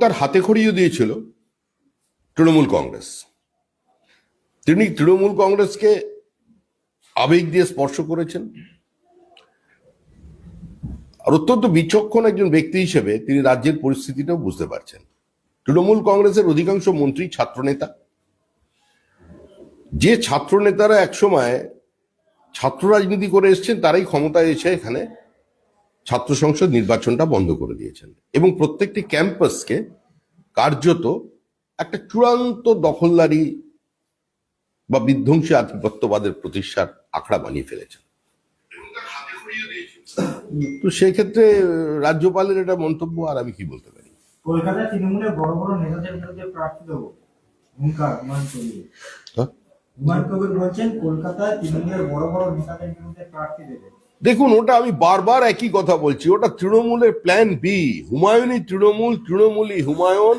তার হাতে খড়িয়ে দিয়েছিল তৃণমূল কংগ্রেস। তিনি তৃণমূল কংগ্রেসকে আবেগ দিয়ে স্পর্শ করেছেন। আর অত্যন্ত বিচক্ষণ একজন ব্যক্তি হিসেবে তিনি রাজ্যের পরিস্থিতিটাও বুঝতে পারছেন। তৃণমূল কংগ্রেসের অধিকাংশ মন্ত্রী ছাত্রনেতা। যে ছাত্র নেতারা একসময় ছাত্র রাজনীতি করে এসছেন, তারাই ক্ষমতায় এসে এখানে ছাত্র সংসদ নির্বাচনটা বন্ধ করে দিয়েছেন। এবং প্রত্যেকটি ক্যাম্পাসকে কার্যত একটা চূড়ান্ত দখলদারি বা বিধ্বংসী আধিপত্যবাদের প্রতিষ্ঠার আখড়া বানিয়ে ফেলেছেন। তো সেক্ষেত্রে রাজ্যপালের এটা মন্তব্য আর আমি কি বলতে পারি? কলকাতায় তৃণমূলের বড় বড় নেতাদের বিরুদ্ধে প্রার্থী দেবো। হুঙ্কার হুমায়ুন কবির। হ্যাঁ? হুমায়ুন কবির বলছেন কলকাতায় তৃণমূলের বড় বড় নেতাদের বিরুদ্ধে প্রার্থী দেবে। দেখুন, ওটা আমি বারবার একই কথা বলছি, ওটা তৃণমূলের প্ল্যান বি হুমায়ুনই তৃণমূল, তৃণমূলই হুমায়ুন।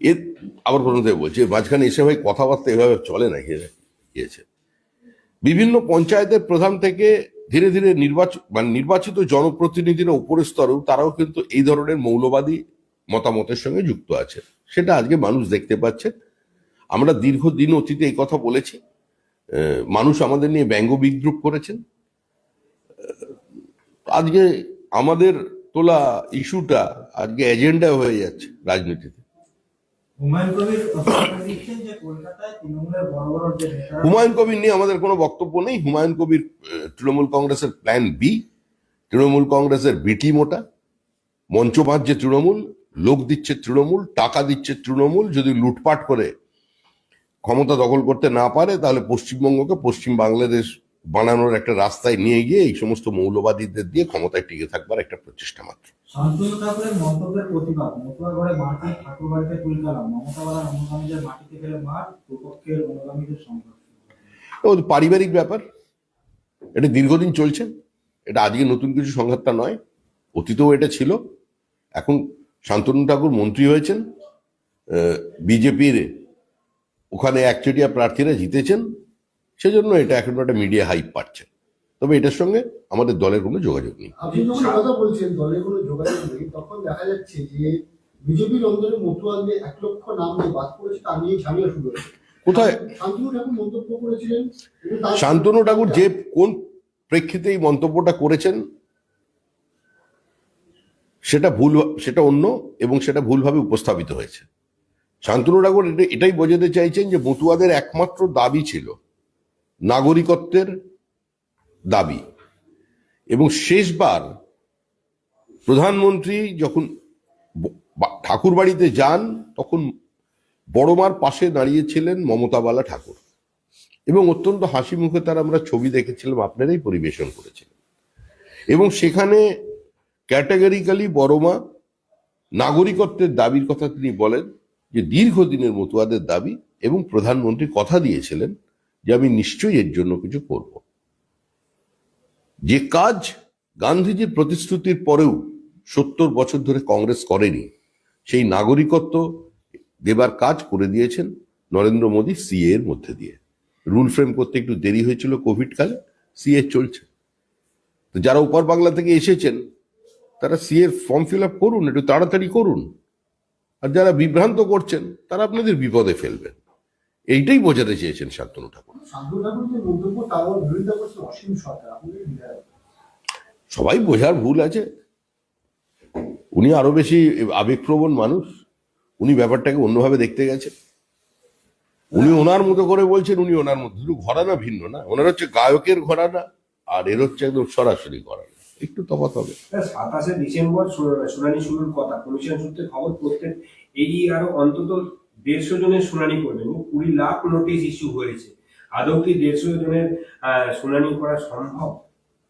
এ আবার পর্যন্ত বলছি মাঝখানে এসে ভাই কথাবার্তা এভাবে চলে না গিয়েছে বিভিন্ন পঞ্চায়েতের প্রধান থেকে ধীরে ধীরে নির্বাচন মানে নির্বাচিত জনপ্রতিনিধিরা উপরের স্তরেও তারাও কিন্তু এই ধরনের মৌলবাদী মতামতের সঙ্গে যুক্ত আছে। সেটা আজকে মানুষ দেখতে পাচ্ছে। আমরা দীর্ঘদিন অতীতে এই কথা বলেছি। মানুষ আমাদের নিয়ে ব্যঙ্গ বিদ্রুপ করেছেন। আজকে আমাদের তোলা ইস্যুটা আজকে এজেন্ডা হয়ে যাচ্ছে রাজনীতিতে। হুমায়ুন কবির নিয়ে আমাদের কোনো বক্তব্য নেই। হুমায়ুন কবির তৃণমূল কংগ্রেসের প্ল্যান বি তৃণমূল কংগ্রেসের বিটি মোটা। মঞ্চ বাঁধছে তৃণমূল লোক দিচ্ছে তৃণমূল টাকা দিচ্ছে তৃণমূল। যদি লুটপাট করে ক্ষমতা দখল করতে না পারে তাহলে পশ্চিমবঙ্গকে পশ্চিম বাংলাদেশ বানানোর একটা রাস্তায় নিয়ে গিয়ে এই সমস্ত মৌলবাদীদের দিয়ে ক্ষমতায় টিকে থাকবার একটা প্রচেষ্টা মাত্র। পারিবারিক ব্যাপার। এটা দীর্ঘদিন চলছে। এটা আজকে নতুন কিছু সংঘাতটা নয়। অতীতেও এটা ছিল। এখন শান্তনু ঠাকুর মন্ত্রী হয়েছেন। বিজেপির ওখানে একচেটিয়া প্রার্থীরা জিতেছেন। সেজন্য এটা এখন একটা মিডিয়া হাইপ পাচ্ছে। তবে এটার সঙ্গে আমাদের দলের কোনো যোগাযোগ নেই। আপনি যখন কথা বলছেন দলের কোনো যোগাযোগ নেই তখন দেখা যাচ্ছে যে বিজেপির অন্তরে মতুয়াদের এক লক্ষ নাম যে বাদ তা নিয়ে ঝামেলা শুরু হয়েছে। কোথায়? শান্তনু ঠাকুর মন্তব্য করেছিলেন শান্তনু ঠাকুর যে কোন প্রেক্ষিতে এই মন্তব্যটা করেছেন সেটা ভুল সেটা অন্য এবং সেটা ভুলভাবে উপস্থাপিত হয়েছে। শান্তনু ঠাকুর এটা- এটাই বোঝাতে চাইছেন যে মতুয়াদের একমাত্র দাবি ছিল নাগরিকত্বের দাবি। এবং শেষবার প্রধানমন্ত্রী যখন ঠাকুর বাড়িতে যান, তখন বড়মার পাশে দাঁড়িয়েছিলেন মমতাবালা ঠাকুর। এবং অত্যন্ত হাসি মুখে তার আমরা ছবি দেখেছিলাম, আপনারাই পরিবেশন করেছিলেন। এবং সেখানে ক্যাটাগরিক্যালি বড়মা নাগরিকত্বের দাবির কথা তিনি বলেন যে দীর্ঘদিনের মতুয়াদের দাবি এবং প্রধানমন্ত্রী কথা দিয়েছিলেন যে আমি নিশ্চয়ই এর জন্য কিছু করব। যে কাজ গান্ধীজির প্রতিশ্রুতির পরেও সত্তর বছর ধরে কংগ্রেস করেনি, সেই নাগরিকত্ব দেবার কাজ করে দিয়েছেন নরেন্দ্র মোদী সিএ এর মধ্যে দিয়ে। রুল ফ্রেম করতে একটু দেরি হয়েছিল কোভিড কালে সিএ চলছে। তো যারা উপর বাংলা থেকে এসেছেন, তারা সিএর ফর্ম ফিল আপ করুন, একটু তাড়াতাড়ি করুন। আর যারা বিভ্রান্ত করছেন, তারা আপনাদের বিপদে ফেলবেন। এইটাই বোঝাতে চেয়েছেন শান্তনু ঠাকুর। সবাই বোঝার ভুল আছে। উনি আরও বেশি আবেগপ্রবণ মানুষ। উনি ব্যাপারটাকে অন্যভাবে দেখতে গেছে উনি ওনার মতো করে বলছেন উনি ওনার মতো। শুধু ঘরানা ভিন্ন না ওনার হচ্ছে গায়কের ঘরানা আর এর হচ্ছে একদম সরাসরি ঘরানা। একটু তফাৎ হবে। সাতাশে ডিসেম্বর শুনানি শুরুর কথা কমিশন সূত্রে খবর প্রত্যেক এই আরও অন্তত দেড়শো জনের শুনানি করবেন কুড়ি লাখ নোটিশ ইস্যু হয়েছে। আদৌ কি দেড়শো জনের শুনানি করা সম্ভব?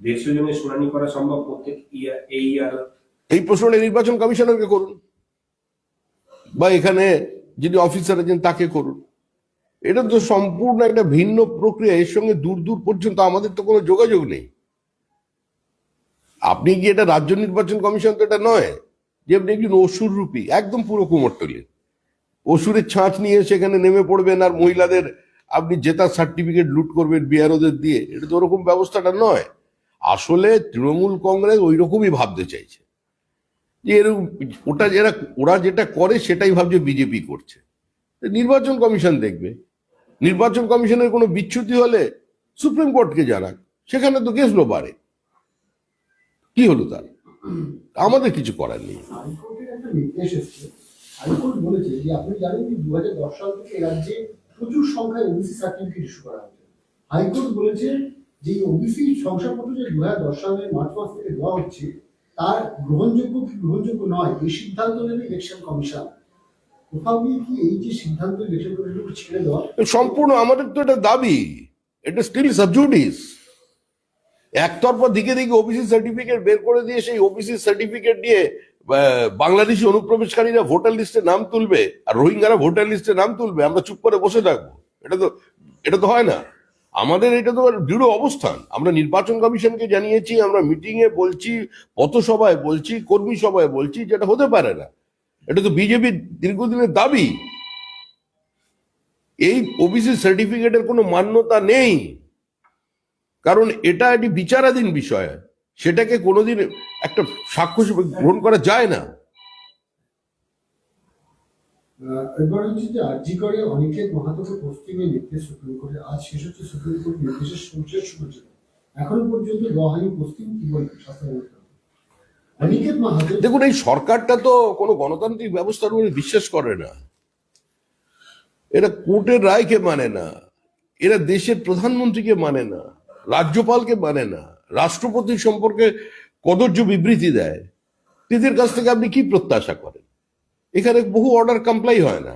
দেড়শো জনের শুনানি করা সম্ভব প্রত্যেক এই এই প্রশ্নটা নির্বাচন কমিশনারকে করুন। বা এখানে যিনি অফিসার আছেন তাকে করুন। এটা তো সম্পূর্ণ একটা ভিন্ন প্রক্রিয়া, এর সঙ্গে দূর দূর পর্যন্ত আমাদের তো কোনো যোগাযোগ নেই। আপনি কি এটা রাজ্য নির্বাচন কমিশন তো এটা নয় যে আপনি একজন অসুর রূপী, একদম পুরো কুমোরটলি অসুরের ছাঁচ নিয়ে সেখানে নেমে পড়বেন আর মহিলাদের আপনি জেতার সার্টিফিকেট লুট করবেন বিআরওদের দিয়ে, এটা তো ওরকম ব্যবস্থাটা নয়। আসলে তৃণমূল কংগ্রেস ওই রকমই ভাবতে চাইছে। যে এরকম ওটা যারা, ওরা যেটা করে সেটাই ভাবছে বিজেপি করছে। নির্বাচন কমিশন দেখবে। নির্বাচন কমিশনের কোনো বিচ্যুতি হলে সুপ্রিম কোর্টকে জানাক, সেখানে তো গেছলো বাড়ে কি হলো তার? আমাদের কিছু করার নেই। বলেছে যে আপনি জানেন যে দু হাজার দশ সাল থেকে রাজ্যে প্রচুর সংখ্যায় O B C certificate issue করা হাইকোর্ট বলেছে যে ওবিসি শংসাপত্র যে দু হাজার দশ সালের মার্চ মাস থেকে দেওয়া হচ্ছে, তার গ্রহণযোগ্য কি গ্রহণযোগ্য নয়, এই সিদ্ধান্ত নেবে ইলেকশন কমিশন। কোথাও কি এই যে সিদ্ধান্ত সম্পূর্ণ আমাদের তো এটা দাবি, এটা স্টিল সাবজুডিস একতরফা দিকে দিকে ওবিসি সার্টিফিকেট বের করে দিয়ে সেই ওবিসি সার্টিফিকেট দিয়ে বাংলাদেশি অনুপ্রবেশকারীরা ভোটার লিস্টে নাম তুলবে আর রোহিঙ্গারা ভোটার লিস্টে নাম তুলবে, আমরা চুপ করে বসে থাকব। এটা তো এটা তো হয় না। আমাদের এটা তো দৃঢ় অবস্থান। আমরা নির্বাচন কমিশনকে জানিয়েছি, আমরা মিটিং এ বলছি, পথসভায় বলছি, কর্মী সভায় বলছি যেটা হতে পারে না। এটা তো বিজেপির দীর্ঘদিনের দাবি। এই ওবিসি সার্টিফিকেটের কোনো মান্যতা নেই। কারণ এটা একটি বিচারাধীন বিষয়। সেটাকে কোনোদিন একটা সাক্ষ্য হিসেবে গ্রহণ করা যায় না। এবার হচ্ছে যে আর্জি করে মাহাতোকে পোস্টিংয়ে নির্দেশ সুপ্রিম কোর্টে আজ শেষ হচ্ছে সুপ্রিম কোর্ট নির্দেশের শুনেছে এখনও পর্যন্ত পোস্টিং কি বলবে দেখুন এই সরকারটা তো কোনো গণতান্ত্রিক ব্যবস্থার উপরে বিশ্বাস করে না। এরা কোর্টের রায়কে মানে না। এরা দেশের প্রধানমন্ত্রীকে মানে না। রাজ্যপালকে মানে না। রাষ্ট্রপতির সম্পর্কে কদর্য বিবৃতি দেয়। এদের কাছ থেকে আপনি কি প্রত্যাশা করেন? এখানে বহু অর্ডার কমপ্লাই হয় না।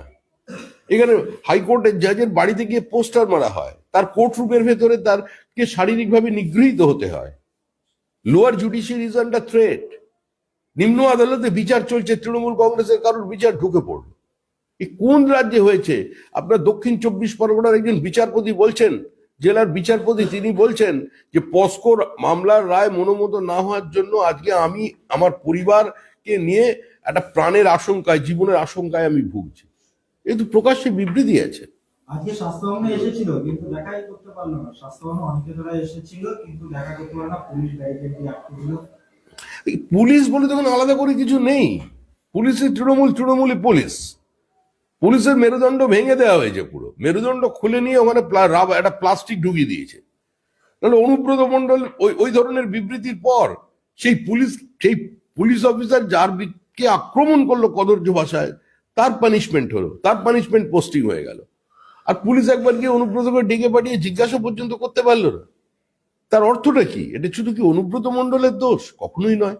এখানে হাইকোর্টের জাজের বাড়িতে গিয়ে পোস্টার মারা হয়। তার কোর্ট রুমের ভেতরে তারকে শারীরিকভাবে নিগৃহীত হতে হয়। Lower judiciary is under threat নিম্ন আদালতে বিচার চলছে। তৃণমূল কংগ্রেসের কারোর বিচার ঢুকে পড়ল। এই কোন রাজ্যে হয়েছে? আপনার দক্ষিণ চব্বিশ পরগনার একজন বিচারপতি বলছেন জেলার বিচারপতি তিনি বলছেন যে পস্কোর মামলার রায় মনোমত না হওয়ার জন্য আজকে আমি আমার পরিবারকে নিয়ে একটা প্রাণের আশঙ্কায় জীবনের আশঙ্কায় আমি ভুগছি। এই তো প্রকাশ্যে বিবৃতি আছে। আজকে স্বাস্থ্য ভবনে এসেছিল কিন্তু দেখাই করতে পারল না। স্বাস্থ্য ভবনে অনেকে ধরা এসেছিল কিন্তু দেখা করতে পারল না। পুলিশ ব্যারিকেড দিয়ে আটকে দিল। পুলিশ বলে তখন আলাদা করে কিছু নেই। পুলিশের তৃণমূল তৃণমূলই পুলিশ। পুলিশের মেরুদণ্ড ভেঙে দেওয়া হয়েছে পুরো। মেরুদণ্ড খুলে নিয়ে ওখানে একটা প্লাস্টিক ঢুকিয়ে দিয়েছে। তাহলে অনুব্রত মন্ডল ওই ওই ধরনের বিবৃতির পর সেই পুলিশ সেই পুলিশ অফিসার যার কে আক্রমণ করল কদর্য ভাষায়, তার পানিশমেন্ট হলো। তার পানিশমেন্ট পোস্টিং হয়ে গেল। আর পুলিশ একবার গিয়ে অনুব্রতকে ডেকে পাঠিয়ে জিজ্ঞাসা পর্যন্ত করতে পারল না। তার অর্থটা কি? এটা শুধু কি অনুব্রত মণ্ডলের দোষ? কখনোই নয়।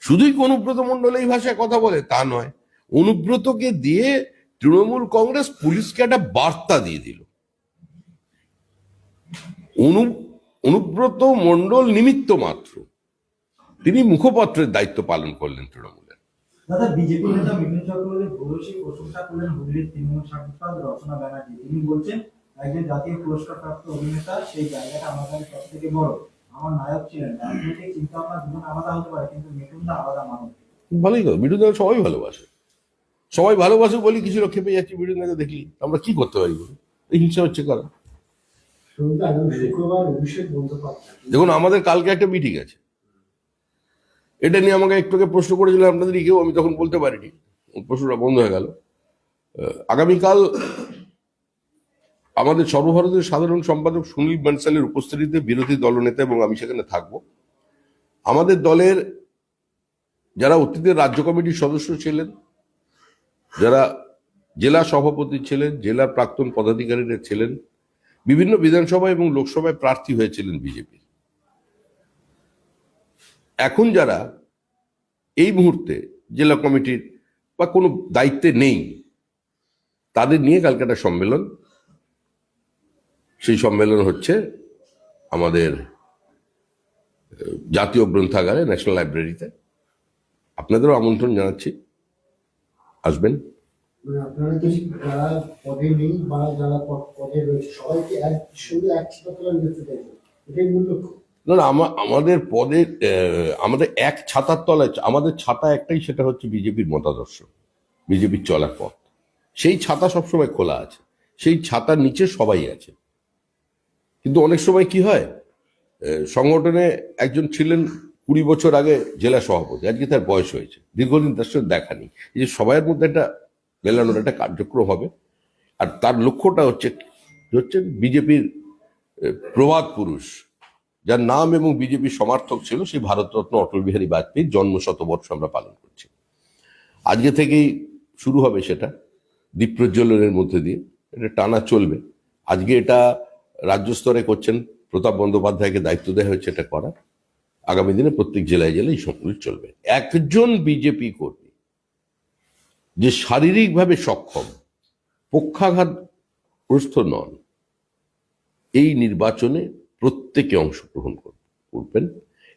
শুধুই কি অনুব্রত মণ্ডল এই ভাষায় কথা বলে? তা নয়। অনুব্রতকে দিয়ে তৃণমূল কংগ্রেস পুলিশকে একটা বার্তা দিয়ে দিল। অনু অনুব্রত মন্ডল নিমিত্ত মাত্র। তিনি মুখপত্রের দায়িত্ব পালন করলেন তৃণমূলের। দাদা বিজেপি নেতা মিঠুন চক্রবর্তী ভূয়সী প্রশংসা করলেন হুগলির তৃণমূল সাংসদ রচনা ব্যানার্জি। তিনি বলছেন একজন জাতীয় পুরস্কার প্রাপ্ত অভিনেতা সেই জায়গাটা আমার সব থেকে বড়। আমার নায়ক ছিলেন। রাজনৈতিক চিন্তা ভাবনা দুজন আলাদা হতে পারে কিন্তু মিঠুন দা আলাদা মানুষ ভালোই দল সবাই ভালোবাসে। সবাই ভালোবাসে বলি কিছু লোক খেপে যাচ্ছে বিরোধী দলকে দেখলি, আমরা কি করতে পারি এই হিংসা হচ্ছে কারা? দেখুন, আমাদের কালকে একটা মিটিং আছে। এটা নিয়ে আমাকে একটু আগে প্রশ্ন করেছিলেন আপনাদের কেউ আমি তখন বলতে পারিনি। প্রশ্নটা বন্ধ হয়ে গেল। আগামীকাল আমাদের সর্বভারতীয় সাধারণ সম্পাদক সুনীল বানসালের উপস্থিতিতে বিরোধী দলনেতা এবং আমি সেখানে থাকব। আমাদের দলের যারা অতীতের রাজ্য কমিটির সদস্য ছিলেন যারা জেলা সভাপতি ছিলেন, জেলার প্রাক্তন পদাধিকারীরা ছিলেন, বিভিন্ন বিধানসভা এবং লোকসভায় প্রার্থী হয়েছিলেন বিজেপি। এখন যারা এই মুহূর্তে জেলা কমিটির বা কোনো দায়িত্বে নেই, তাদের নিয়ে কালকে একটা সম্মেলন। সেই সম্মেলন হচ্ছে আমাদের জাতীয় গ্রন্থাগারে, ন্যাশনাল লাইব্রেরিতে। আপনাদেরও আমন্ত্রণ জানাচ্ছি। আসবেন? মানে না না আমাদের পদে আমাদের এক ছাতার তলায় আমাদের ছাতা একটাই সেটা হচ্ছে বিজেপির মতাদর্শ বিজেপির চলার পথ। সেই ছাতা সবসময় খোলা আছে সেই ছাতার নিচে সবাই আছে। কিন্তু অনেক সময় কি হয় সংগঠনে একজন ছিলেন কুড়ি বছর আগে জেলা সভাপতি, আজকে তার বয়স হয়েছে, দীর্ঘদিন তার সাথে দেখা নেই। এই যে সবাইয়ের মধ্যে একটা মেলানোর একটা কার্যক্রম হবে, আর তার লক্ষ্যটা হচ্ছে হচ্ছে বিজেপির প্রবাদ পুরুষ, যার নাম এবং বিজেপির সমর্থক ছিল সেই ভারতরত্ন অটল বিহারী বাজপেয়ীর জন্ম শতবর্ষ আমরা পালন করছি। আজকে থেকেই শুরু হবে সেটা দ্বীপ প্রজ্বলনের মধ্যে দিয়ে, এটা টানা চলবে। আজকে এটা রাজ্য স্তরে করছেন, প্রতাপ বন্দ্যোপাধ্যায়কে দায়িত্ব দেওয়া হয়েছে এটা করার। আগামী দিনে প্রত্যেক জেলায় জেলায় এই চলবে। একজন বিজেপি কর্মী যে শারীরিকভাবে সক্ষম, পক্ষাঘাতগ্রস্ত নন, এই নির্বাচনে প্রত্যেকে অংশগ্রহণ কর- করবেন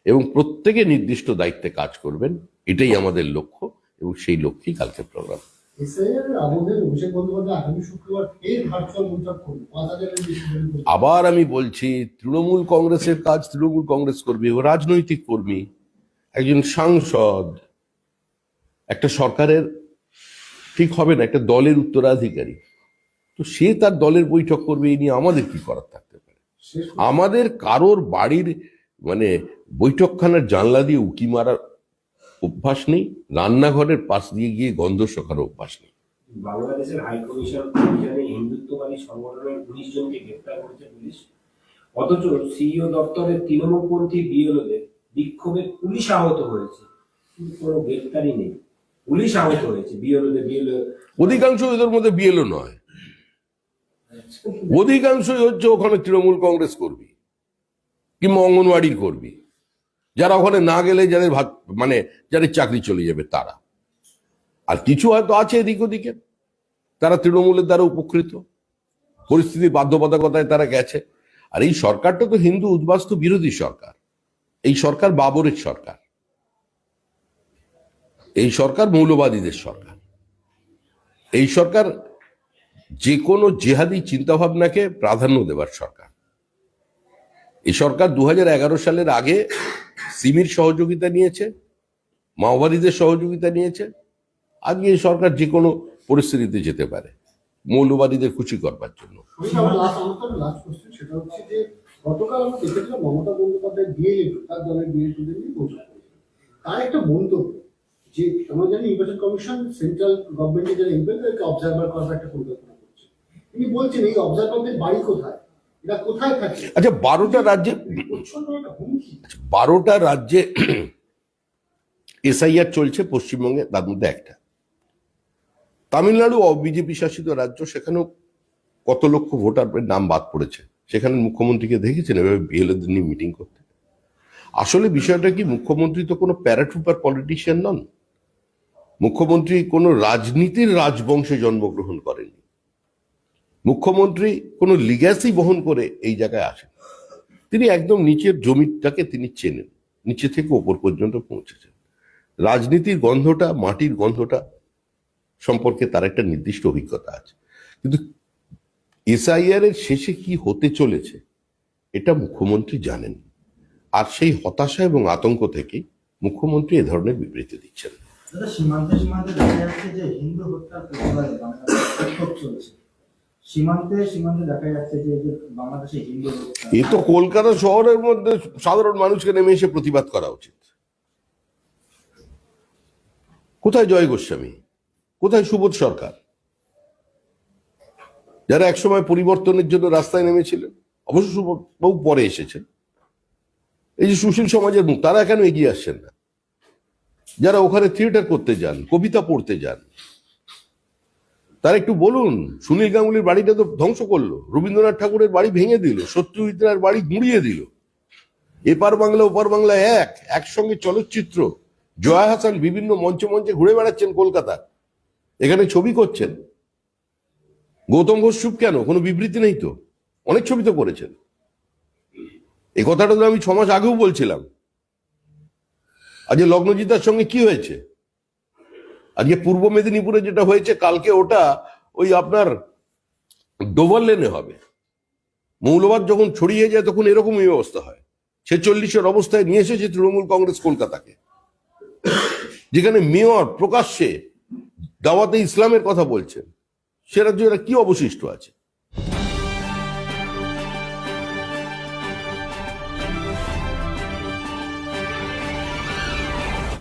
এবং প্রত্যেকে নির্দিষ্ট দায়িত্বে কাজ করবেন, এটাই আমাদের লক্ষ্য এবং সেই লক্ষ্যেই কালকে প্রোগ্রাম। করবে। আবার আমি বলছি তৃণমূল কংগ্রেসের কাজ তৃণমূল কংগ্রেস কর্মী ও রাজনৈতিক কর্মী একজন সাংসদ একটা সরকারের ঠিক হবে না একটা দলের উত্তরাধিকারী তো সে তার দলের বৈঠক করবে এই নিয়ে আমাদের কি করার থাকতে পারে আমাদের কারোর বাড়ির মানে বৈঠকখানার জানলা দিয়ে উকি মারার অভ্যাস নেই রান্নাঘরের পাশ দিয়ে গিয়ে গন্ধ শোকার অভ্যাস নেই। বাংলাদেশের হাই কমিশন হিন্দুত্ববাদী সংগঠনের উনিশ জনকে গ্রেপ্তার করেছে পুলিশ। অথচ সিইও দপ্তরের তৃণমূলপন্থী বিএলওদের বিক্ষোভে পুলিশ আহত হয়েছে। কিন্তু কোনো গ্রেপ্তারই নেই। পুলিশ আহত হয়েছে বিএলওদের বিএলও। অধিকাংশ এদের মধ্যে বিএলও নয়। অধিকাংশই হচ্ছে ওখানে তৃণমূল কংগ্রেস করবি কিংবা অঙ্গনওয়াড়ির কর্মী। যারা ওখানে না গেলে যাদের ভাত মানে যাদের চাকরি চলে যাবে তারা। আর কিছু হয়তো আছে এদিক ওদিকে। তারা তৃণমূলের দ্বারা উপকৃত। পরিস্থিতি বাধ্যবাধকতায় তারা গেছে। আর এই সরকারটা তো হিন্দু, উদ্বাস্তু, বিরোধী সরকার। এই সরকার বাবরের সরকার। এই সরকার মৌলবাদীদের সরকার। এই সরকার যে কোনো জেহাদি চিন্তাভাবনাকে প্রাধান্য দেওয়ার সরকার। এই সরকার দু হাজার এগারো সালের আগে সিমির সহযোগিতা নিয়েছে, মাওবাদীদের সহযোগিতা নিয়েছে, আজকে এই সরকার যে কোনো পরিস্থিতিতে যেতে পারে, মৌলবাদীদের খুশি করবার জন্য। একটা যে জানি কমিশন সেন্ট্রাল গভর্নমেন্টের করার একটা তিনি বলছেন এই অবজারভারদের বাড়ি কোথায়? আচ্ছা বারোটা রাজ্যে হুমকি। বারোটা রাজ্যে এসআইআর চলছে পশ্চিমবঙ্গে তার মধ্যে একটা। তামিলনাড়ু বিজেপি শাসিত রাজ্য সেখানেও কত লক্ষ ভোটারের নাম বাদ পড়েছে। সেখানে মুখ্যমন্ত্রীকে দেখেছেন এভাবে বিএলএদের নিয়ে মিটিং করতে। আসলে বিষয়টা কি মুখ্যমন্ত্রী তো কোনো প্যারাট্রুপার পলিটিশিয়ান নন। মুখ্যমন্ত্রী কোনো রাজনীতির রাজবংশে জন্মগ্রহণ করেননি। মুখ্যমন্ত্রী কোনো লিগ্যাসি বহন করে এই জায়গায় আসেন। তিনি একদম নিচের জমিটাকে তিনি চেনেন। নিচে থেকে ওপর পর্যন্ত পৌঁছেছেন। রাজনীতির গন্ধটা, মাটির গন্ধটা সম্পর্কে তার একটা নির্দিষ্ট অভিজ্ঞতা আছে। কিন্তু এসআইআর এর শেষে কি হতে চলেছে, এটা মুখ্যমন্ত্রী জানেন। আর সেই হতাশা এবং আতঙ্ক থেকেই মুখ্যমন্ত্রী এ ধরনের বিবৃতি দিচ্ছেন। সীমান্তে সীমান্তে দেখা যাচ্ছে যে হিন্দু চলছে। এ তো কলকাতা শহরের মধ্যে সাধারণ মানুষকে নেমে এসে প্রতিবাদ করা উচিত। কোথায় জয় গোস্বামী? কোথায় সুবোধ সরকার? যারা একসময় পরিবর্তনের জন্য রাস্তায় নেমেছিলেন, অবশ্য সুবোধ বাবু পরে এসেছেন। এই যে সুশীল সমাজের মুখ, তারা কেন এগিয়ে আসছেন না? যারা ওখানে থিয়েটার করতে যান, কবিতা পড়তে যান তারা একটু বলুন, সুনীল গাঙ্গুলির বাড়িটা তো ধ্বংস করল, রবীন্দ্রনাথ ঠাকুরের বাড়ি ভেঙে দিল, সত্যজিৎ বাড়ি গুঁড়িয়ে দিল। এপার বাংলা, ওপার বাংলা এক, একসঙ্গে চলচ্চিত্র। জয়া হাসান বিভিন্ন মঞ্চে মঞ্চে ঘুরে বেড়াচ্ছেন কলকাতা। এখানে ছবি করছেন। গৌতম ঘোষ চুপ কেন? কোনো বিবৃতি নেই তো? অনেক ছবি তো করেছেন। এই কথাটা তো আমি ছ মাস আগেও বলছিলাম। আজ লগ্নজিতার সঙ্গে কি হয়েছে? আজকে পূর্ব মেদিনীপুরে যেটা হয়েছে, কালকে ওটা ওই আপনার ডোভার লেনে হবে। মৌলবাদ যখন ছড়িয়ে যায়, তখন এরকমই অবস্থা হয়। ছেচল্লিশের অবস্থায় নিয়ে এসেছে তৃণমূল কংগ্রেস কলকাতাকে। যেখানে মেয়র প্রকাশ্যে দাওয়াতে ইসলামের কথা বলছেন। সে রাজ্য কি অবশিষ্ট আছে?